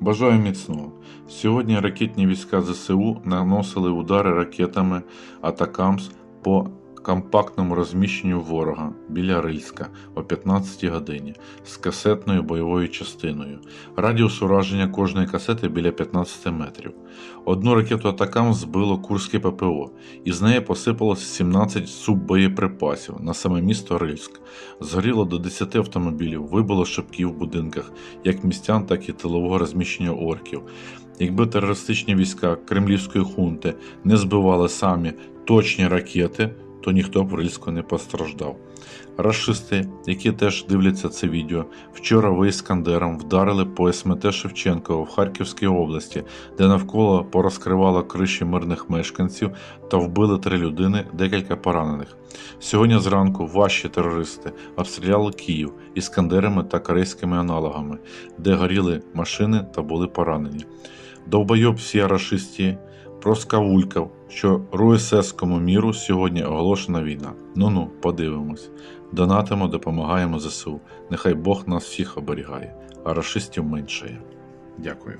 Бажаю міцного. Сьогодні ракетні війська ЗСУ наносили удари ракетами Атакамс по компактному розміщенню ворога біля Рильська о 15 годині з касетною бойовою частиною. Радіус ураження кожної касети біля 15 метрів. Одну ракету Атакам збило Курське ППО, і з неї посипалося 17 суббоєприпасів на саме місто Рильськ. Згоріло до 10 автомобілів, вибило шибки в будинках, як містян, так і тилового розміщення орків. Якби терористичні війська кремлівської хунти не збивали самі точні ракети, то ніхто в Рильську не постраждав. Рашисти, які теж дивляться це відео, вчора ви Іскандером вдарили по СМТ Шевченкова в Харківській області, де навколо порозкривало криші мирних мешканців та вбили три людини, декілька поранених. Сьогодні зранку ваші терористи обстріляли Київ іскандерами та корейськими аналогами, де горіли машини та були поранені. Довбойоб всі рашисті проскавулькав, що РУСС-кому міру сьогодні оголошена війна. Ну-ну, подивимось. Донатимо, допомагаємо ЗСУ. Нехай Бог нас всіх оберігає, а расистів меншає. Дякую.